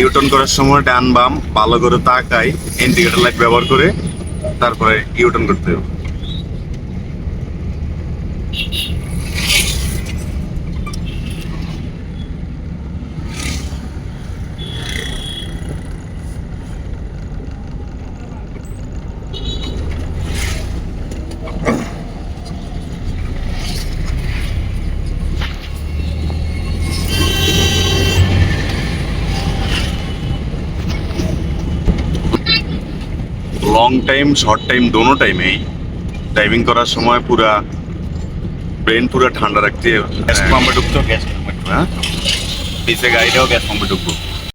ইউটন করার সময় ডান বাম ভালো করে তাকাই ইন্ডিকেটর লাইট ব্যবহার করে তারপরে ইউটন করতে হবে। লং টাইম শর্ট টাইম দোনো টাইমেই ড্রাইভিং করার সময় পুরা ব্রেন পুরা ঠান্ডা রাখতে গ্যাস পাম্পে ঢুকতো গ্যাস পাম্পে হ্যাঁ পিছে গাড়িটাও গ্যাস পাম্পে ঢুকবো